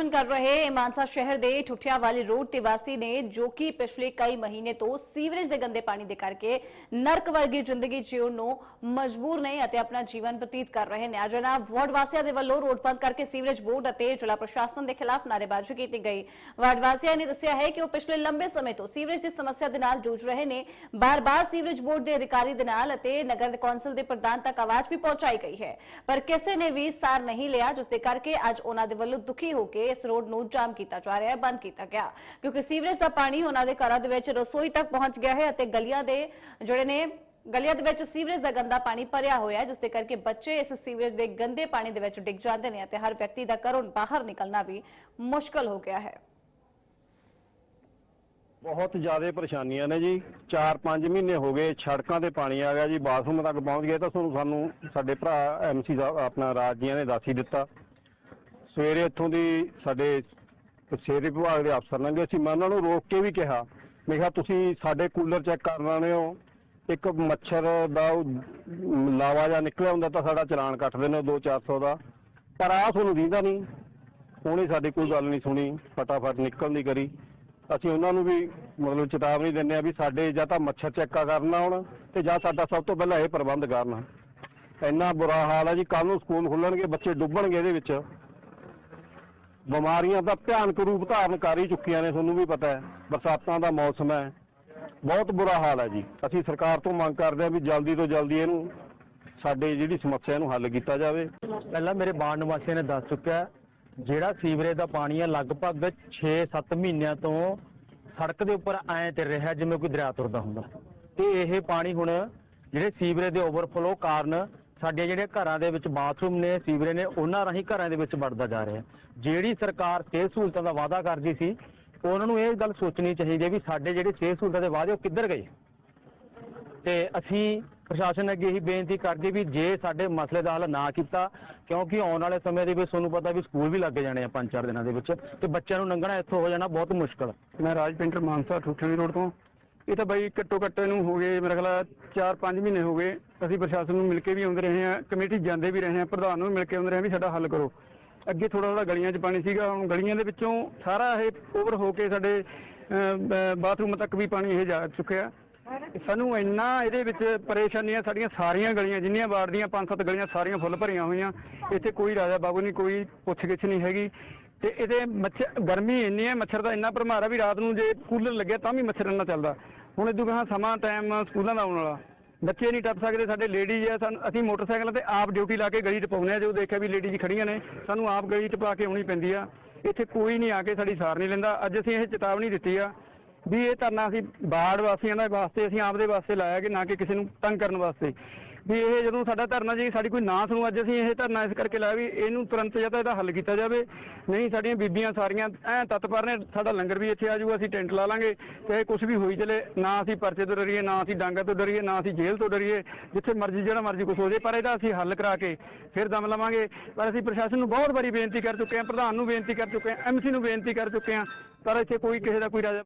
ਪ੍ਰਦਰਸ਼ਨ ਕਰ ਰਹੇ ਮਾਨਸਾ ਸ਼ਹਿਰ ਦੇ ਠੁੱਠਿਆ ਵਾਲੀ ਰੋਡ ਤੇ ਵਾਸੀ ਨੇ, ਜੋ ਕਿ ਪਿਛਲੇ ਕਈ ਮਹੀਨੇ ਤੋਂ ਸੀਵਰੇਜ ਦੇ ਗੰਦੇ ਪਾਣੀ ਦੇ ਕਰਕੇ ਨਰਕ ਵਰਗੀ ਜ਼ਿੰਦਗੀ ਜਿਉਣ ਨੂੰ ਮਜਬੂਰ ਨੇ ਅਤੇ ਆਪਣਾ ਜੀਵਨ ਬਤੀਤ ਕਰ ਰਹੇ ਨੇ। ਅੱਜ ਵਾਰਡ ਵਾਸੀਆਂ ਦੇ ਵੱਲੋਂ ਰੋਡ ਬੰਦ ਕਰਕੇ ਸੀਵਰੇਜ ਬੋਰਡ ਅਤੇ ਜ਼ਿਲ੍ਹਾ ਪ੍ਰਸ਼ਾਸਨ ਦੇ ਖਿਲਾਫ ਨਾਅਰੇਬਾਜ਼ੀ ਕੀਤੀ ਗਈ। ਵਾਰਡ ਵਾਸੀਆਂ ਨੇ ਦੱਸਿਆ ਹੈ ਕਿ ਉਹ ਪਿਛਲੇ ਲੰਬੇ ਸਮੇਂ ਤੋਂ ਸੀਵਰੇਜ ਦੀ ਸਮੱਸਿਆ ਦੇ ਨਾਲ ਜੂਝ ਰਹੇ ਨੇ। ਬਾਰ-ਬਾਰ ਸੀਵਰੇਜ ਬੋਰਡ ਦੇ ਅਧਿਕਾਰੀ ਦੇ ਨਾਲ ਅਤੇ ਨਗਰ ਕੌਂਸਲ ਦੇ ਪ੍ਰਧਾਨ ਤੱਕ ਆਵਾਜ਼ ਵੀ ਪਹੁੰਚਾਈ ਗਈ ਹੈ। ਪਰ ਕਿਸੇ ਨੇ ਵੀ ਸਾਰ ਨਹੀਂ ਲਿਆ, ਜਿਸ ਦੇ ਕਰਕੇ ਅੱਜ ਉਹਨਾਂ ਦੇ ਵੱਲੋਂ ਦੁਖੀ ਹੋ ਕੇ ਇਸ ਰੋਡ ਨੂੰ ਜਾਮ ਕੀਤਾ ਜਾ ਰਿਹਾ ਹੈ, ਬੰਦ ਕੀਤਾ ਗਿਆ। ਕਿਉਂਕਿ ਸੀਵਰੇਜ ਦਾ ਪਾਣੀ ਉਹਨਾਂ ਦੇ ਘਰਾਂ ਦੇ ਵਿੱਚ ਰਸੋਈ ਤੱਕ ਪਹੁੰਚ ਗਿਆ ਹੈ ਅਤੇ ਗਲੀਆਂ ਦੇ ਜਿਹੜੇ ਨੇ, ਗਲੀਆਂ ਦੇ ਵਿੱਚ ਸੀਵਰੇਜ ਦਾ ਗੰਦਾ ਪਾਣੀ ਭਰਿਆ ਹੋਇਆ ਹੈ, ਜਿਸ ਦੇ ਕਰਕੇ ਬੱਚੇ ਇਸ ਸੀਵਰੇਜ ਦੇ ਗੰਦੇ ਪਾਣੀ ਦੇ ਵਿੱਚ ਡਿੱਗ ਜਾਂਦੇ ਨੇ ਅਤੇ ਹਰ ਵਿਅਕਤੀ ਦਾ ਘਰੋਂ ਬਾਹਰ ਨਿਕਲਣਾ ਵੀ ਮੁਸ਼ਕਲ ਹੋ ਗਿਆ ਹੈ। ਬਹੁਤ ਜ਼ਿਆਦਾ ਪਰੇਸ਼ਾਨੀਆਂ ਨੇ ਜੀ। 4-5 ਮਹੀਨੇ ਹੋ ਗਏ ਸੜਕਾਂ ਤੇ ਪਾਣੀ ਆ ਗਿਆ ਜੀ। ਬਾਥਰੂਮ ਤੱਕ ਪਹੁੰਚ ਗਿਆ ਤਾਂ ਤੁਹਾਨੂੰ ਸਾਨੂੰ ਸਾਡੇ ਭਰਾ ਐਮਸੀ ਦਾ ਆਪਣਾ ਰਾਜ ਜੀਆਂ ਨੇ ਦੱਸ ਹੀ ਦਿੱਤਾ। ਸਵੇਰੇ ਇੱਥੋਂ ਦੀ ਸਾਡੇ ਸਿਹਤ ਵਿਭਾਗ ਦੇ ਅਫਸਰ ਲੰਘੇ ਸੀ ਮੈਂ ਉਹਨਾਂ ਨੂੰ ਰੋਕ ਕੇ ਵੀ ਕਿਹਾ, ਮੈਂ ਕਿਹਾ ਤੁਸੀਂ ਸਾਡੇ ਕੂਲਰ ਚੈੱਕ ਕਰਨ ਹੋ, ਇੱਕ ਮੱਛਰ ਦਾ ਲਾਵਾ ਜਾਂ ਨਿਕਲਿਆ ਹੁੰਦਾ ਤਾਂ ਸਾਡਾ ਚਲਾਨ ਕੱਟ ਕੱਟਦੇ ਨੇ 2-400 ਦਾ। ਪਰ ਆਹ ਤੁਹਾਨੂੰ ਦਿੰਦਾ ਨਹੀਂ। ਉਹਨੇ ਸਾਡੀ ਕੋਈ ਗੱਲ ਨਹੀਂ ਸੁਣੀ, ਫਟਾਫਟ ਨਿਕਲਣ ਦੀ ਕਰੀ। ਅਸੀਂ ਉਹਨਾਂ ਨੂੰ ਵੀ ਮਤਲਬ ਚੇਤਾਵਨੀ ਦਿੰਦੇ ਆ ਵੀ ਸਾਡੇ ਜਾਂ ਤਾਂ ਮੱਛਰ ਚੈੱਕਾ ਕਰਨਾ ਹੁਣ ਤੇ ਜਾਂ ਸਾਡਾ ਸਭ ਤੋਂ ਪਹਿਲਾਂ ਇਹ ਪ੍ਰਬੰਧ ਕਰਨਾ। ਇੰਨਾ ਬੁਰਾ ਹਾਲ ਹੈ ਜੀ ਕੱਲ ਨੂੰ ਸਕੂਲ ਖੁੱਲਣਗੇ, ਬੱਚੇ ਡੁੱਬਣਗੇ ਇਹਦੇ ਵਿੱਚ। ਬਿਮਾਰੀਆਂ ਦਾ ਭਿਆਨਕ ਰੂਪ ਧਾਰਨ ਕਰ ਹੀ ਚੁੱਕੀਆਂ ਨੇ, ਤੁਹਾਨੂੰ ਵੀ ਪਤਾ ਹੈ। ਬਰਸਾਤਾਂ ਦਾ ਮੌਸਮ ਹੈ। ਬਹੁਤ ਬੁਰਾ ਹਾਲ ਹੈ ਜੀ। ਅਸੀਂ ਸਰਕਾਰ ਤੋਂ ਮੰਗ ਕਰਦੇ ਹਾਂ ਵੀ ਜਲਦੀ ਤੋਂ ਜਲਦੀ ਇਹਨੂੰ ਸਾਡੇ ਜਿਹੜੀ ਸਮੱਸਿਆ ਨੂੰ ਹੱਲ ਕੀਤਾ ਜਾਵੇ। ਪਹਿਲਾਂ ਮੇਰੇ ਬਾਣ ਨਿਵਾਸੀਆਂ ਨੇ ਦੱਸ ਚੁੱਕਿਆ ਜਿਹੜਾ ਸੀਵਰੇਜ ਦਾ ਪਾਣੀ ਹੈ ਲਗਭਗ 6-7 ਮਹੀਨਿਆਂ ਤੋਂ ਸੜਕ ਦੇ ਉੱਪਰ ਐਂ ਤੇ ਰਿਹਾ ਜਿਵੇਂ ਕੋਈ ਦਰਿਆ ਤੁਰਦਾ ਹੁੰਦਾ। ਤੇ ਇਹ ਪਾਣੀ ਹੁਣ ਜਿਹੜੇ ਸੀਵਰੇਜ ਦੇ ਓਵਰਫਲੋ ਕਾਰਨ ਸਾਡੇ ਜਿਹੜੇ ਘਰਾਂ ਦੇ ਵਿੱਚ ਬਾਥਰੂਮ ਨੇ, ਸੀਵਰੇਜ ਨੇ, ਉਹਨਾਂ ਰਾਹੀਂ ਘਰਾਂ ਦੇ ਵਿੱਚ ਵੜਦਾ ਜਾ ਰਿਹਾ। ਜਿਹੜੀ ਸਰਕਾਰ ਸਿਹਤ ਸਹੂਲਤਾਂ ਦਾ ਵਾਅਦਾ ਕਰਦੀ ਸੀ, ਉਹਨਾਂ ਨੂੰ ਇਹ ਗੱਲ ਸੋਚਣੀ ਚਾਹੀਦੀ ਹੈ ਵੀ ਸਾਡੇ ਜਿਹੜੇ ਸਿਹਤ ਸਹੂਲਤਾਂ ਦੇ ਵਾਅਦੇ, ਉਹ ਕਿੱਧਰ ਗਏ? ਤੇ ਅਸੀਂ ਪ੍ਰਸ਼ਾਸਨ ਅੱਗੇ ਇਹੀ ਬੇਨਤੀ ਕਰਦੇ ਵੀ ਜੇ ਸਾਡੇ ਮਸਲੇ ਦਾ ਹੱਲ ਨਾ ਕੀਤਾ, ਕਿਉਂਕਿ ਆਉਣ ਵਾਲੇ ਸਮੇਂ ਦੇ ਵਿੱਚ ਤੁਹਾਨੂੰ ਪਤਾ ਵੀ ਸਕੂਲ ਵੀ ਲੱਗ ਜਾਣੇ ਆ ਪੰਜ ਚਾਰ ਦਿਨਾਂ ਦੇ ਵਿੱਚ, ਤੇ ਬੱਚਿਆਂ ਨੂੰ ਲੰਘਣਾ ਇੱਥੋਂ ਹੋ ਜਾਣਾ ਬਹੁਤ ਮੁਸ਼ਕਲ। ਮੈਂ ਰਾਜ ਪੇਂਟਰ ਮਾਨਸਾ ਠੂਠਣੀ ਰੋਡ ਤੋਂ। ਇਹ ਤਾਂ ਬਾਈ ਘੱਟੋ ਘੱਟ ਇਹਨੂੰ ਹੋ ਗਏ ਮੇਰਾ ਖਿਆਲ 4-5 ਮਹੀਨੇ ਹੋ ਗਏ। ਅਸੀਂ ਪ੍ਰਸ਼ਾਸਨ ਨੂੰ ਮਿਲ ਕੇ ਵੀ ਆਉਂਦੇ ਰਹੇ ਹਾਂ ਕਮੇਟੀ ਜਾਂਦੇ ਵੀ ਰਹੇ ਹਾਂ ਪ੍ਰਧਾਨ ਨੂੰ ਵੀ ਮਿਲ ਕੇ ਆਉਂਦੇ ਰਹੇ ਵੀ ਸਾਡਾ ਹੱਲ ਕਰੋ। ਅੱਗੇ ਥੋੜਾ ਥੋੜਾ ਗਲੀਆਂ 'ਚ ਪਾਣੀ ਸੀਗਾ ਹੁਣ ਗਲੀਆਂ ਦੇ ਵਿੱਚੋਂ ਸਾਰਾ ਇਹ ਓਵਰ ਹੋ ਕੇ ਸਾਡੇ ਅਮ, ਬਾਥਰੂਮ ਤੱਕ ਵੀ ਪਾਣੀ ਇਹ ਜਾ ਚੁੱਕਿਆ। ਸਾਨੂੰ ਇੰਨਾ ਇਹਦੇ ਵਿੱਚ ਪਰੇਸ਼ਾਨੀਆਂ ਸਾਡੀਆਂ ਸਾਰੀਆਂ ਗਲੀਆਂ ਜਿੰਨੀਆਂ ਵਾਰਡ ਦੀਆਂ ਪੰਜ ਸੱਤ ਗਲੀਆਂ ਸਾਰੀਆਂ ਫੁੱਲ ਭਰੀਆਂ ਹੋਈਆਂ। ਇੱਥੇ ਕੋਈ ਰਾਜਾ ਬਾਬੂ ਨਹੀਂ ਕੋਈ ਪੁੱਛਗਿੱਛ ਨਹੀਂ ਹੈਗੀ। ਤੇ ਇਹਦੇ ਮੱਛਰ, ਗਰਮੀ ਇੰਨੀ ਹੈ, ਮੱਛਰ ਦਾ ਇੰਨਾ ਭਰਮਾਰ ਆ ਵੀ ਰਾਤ ਨੂੰ ਜੇ ਕੂਲਰ ਲੱਗਿਆ ਤਾਂ ਵੀ ਮੱਛਰ ਇੰਨਾ ਚੱਲਦਾ। ਹੁਣ ਇਦੋਂ ਗਾਹਾਂ ਸਮਾਂ ਟਾਈਮ ਸਕੂਲਾਂ ਦਾ ਆਉਣ ਵਾਲਾ। ਬੱਚੇ ਨਹੀਂ ਟੱਪ ਸਕਦੇ, ਸਾਡੇ ਲੇਡੀਜ਼ ਆ, ਸਾਨੂੰ, ਅਸੀਂ ਮੋਟਰਸਾਈਕਲ ਤੇ ਆਪ ਡਿਊਟੀ ਲਾ ਕੇ ਗਲੀ 'ਚ ਪਾਉਂਦੇ ਆ ਜਦੋਂ ਦੇਖਿਆ ਵੀ ਲੇਡੀਜ਼ ਖੜੀਆਂ ਨੇ, ਸਾਨੂੰ ਆਪ ਗਲੀ 'ਚ ਪਾ ਕੇ ਆਉਣੀ ਪੈਂਦੀ ਆ। ਇੱਥੇ ਕੋਈ ਨਹੀਂ ਆ ਕੇ ਸਾਡੀ ਸਾਰ ਨਹੀਂ ਲੈਂਦਾ। ਅੱਜ ਅਸੀਂ ਇਹ ਚੇਤਾਵਨੀ ਦਿੱਤੀ ਆ ਵੀ ਇਹ ਧਰਨਾ ਅਸੀਂ ਬਾੜ ਵਾਸੀਆਂ ਦੇ ਵਾਸਤੇ, ਅਸੀਂ ਆਪ ਦੇ ਵਾਸਤੇ ਲਾਇਆ ਕਿ ਨਾ ਕਿ ਕਿਸੇ ਨੂੰ ਤੰਗ ਕਰਨ ਵਾਸਤੇ। ਵੀ ਇਹ ਜਦੋਂ ਸਾਡਾ ਧਰਨਾ ਜੀ, ਸਾਡੀ ਕੋਈ ਨਾ ਸੁਣੂ ਅੱਜ ਅਸੀਂ ਇਹ ਧਰਨਾ ਇਸ ਕਰਕੇ ਲਾਇਆ ਵੀ ਇਹਨੂੰ ਤੁਰੰਤ ਜਾਂ ਤਾਂ ਇਹਦਾ ਹੱਲ ਕੀਤਾ ਜਾਵੇ। ਨਹੀਂ, ਸਾਡੀਆਂ ਬੀਬੀਆਂ ਸਾਰੀਆਂ ਐ ਤਤਪਰ ਨੇ, ਸਾਡਾ ਲੰਗਰ ਵੀ ਇੱਥੇ ਆ ਜਾਊਗਾ ਅਸੀਂ ਟੈਂਟ ਲਾ ਲਾਂਗੇ ਤੇ ਕੁਝ ਵੀ ਹੋਈ ਚਲੇ, ਨਾ ਅਸੀਂ ਪਰਚੇ ਤੋਂ ਡਰੀਏ, ਨਾ ਅਸੀਂ ਡਾਂਗਾ ਤੋਂ ਡਰੀਏ, ਨਾ ਅਸੀਂ ਜੇਲ੍ਹ ਤੋਂ ਡਰੀਏ, ਜਿੱਥੇ ਮਰਜ਼ੀ, ਜਿਹੜਾ ਮਰਜ਼ੀ ਕੁਝ ਹੋ ਜਾਏ, ਪਰ ਇਹਦਾ ਅਸੀਂ ਹੱਲ ਕਰਾ ਕੇ ਫਿਰ ਦਮ ਲਵਾਂਗੇ। ਪਰ ਅਸੀਂ ਪ੍ਰਸ਼ਾਸਨ ਨੂੰ ਬਹੁਤ ਵਾਰੀ ਬੇਨਤੀ ਕਰ ਚੁੱਕੇ ਹਾਂ, ਪ੍ਰਧਾਨ ਨੂੰ ਬੇਨਤੀ ਕਰ ਚੁੱਕੇ ਹਾਂ ਐਮਸੀ ਨੂੰ ਬੇਨਤੀ ਕਰ ਚੁੱਕੇ ਹਾਂ, ਪਰ ਇੱਥੇ ਕੋਈ ਕਿਸੇ ਦਾ ਕੋਈ ਰਾਜਾ